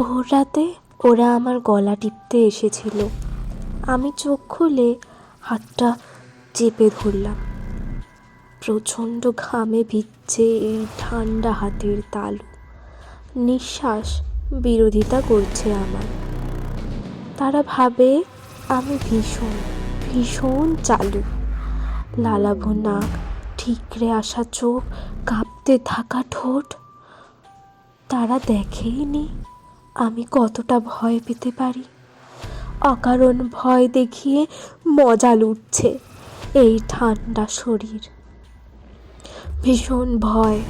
ভোর রাতে ওরা আমার গলা টিপতে এসেছিল। আমি চোখ খুলে হাতটা চেপে ধরলাম। প্রচণ্ড ঘামে ভিজছে এই ঠান্ডা হাতের তালু। নিঃশ্বাস বিরোধিতা করছে আমার। তারা ভাবে আমি ভীষণ ভীষণ চালু। লালাভ নাক, ঠিকরে আসা চোখ, কাঁপতে থাকা ঠোঁট। তারা দেখেইনি আমি কতটা ভয় পেতে পারি? অকারণ ভয় দেখিয়ে মজা লুটছে এই ঠান্ডা শরীর। ভীষণ ভয়।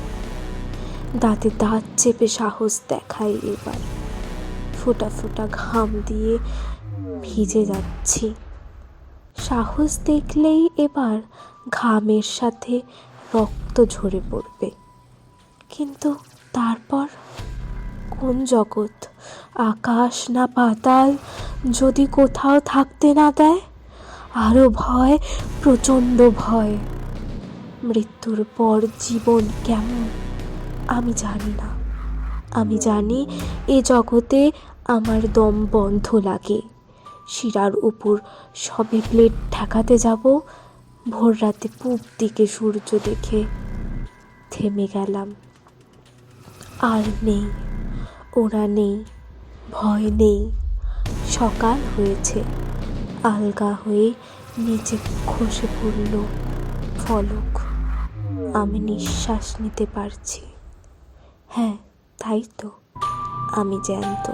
দাঁতে দাঁত চেপে সাহস দেখাই এবার। ফোটা ফোটা ঘাম দিয়ে ভিজে যাচ্ছি। সাহস দেখলেই এবার ঘামের সাথে রক্ত ঝরে পড়বে। কিন্তু তারপর কোন জগৎ? আকাশ না পাতাল যদি কোথাও থাকতে না দেয় আরও ভয়, প্রচণ্ড ভয়। মৃত্যুর পর জীবন কেমন, আমি জানি না। আমি জানি এ জগতে আমার দম বন্ধ লাগে। শিরার উপর সবে প্লেট ঠেকাতে যাব, ভোর রাতে পূব দিকে সূর্য দেখে থেমে গেলাম। আর নেই, ওরা নেই। ভয় নেই। সকাল হয়েছে। আলগা হয়ে নিচে খসে পড়ল ফলক। আমি নিঃশ্বাস নিতে পারছি। হ্যাঁ তাই তো। আমি জ্যান্ত।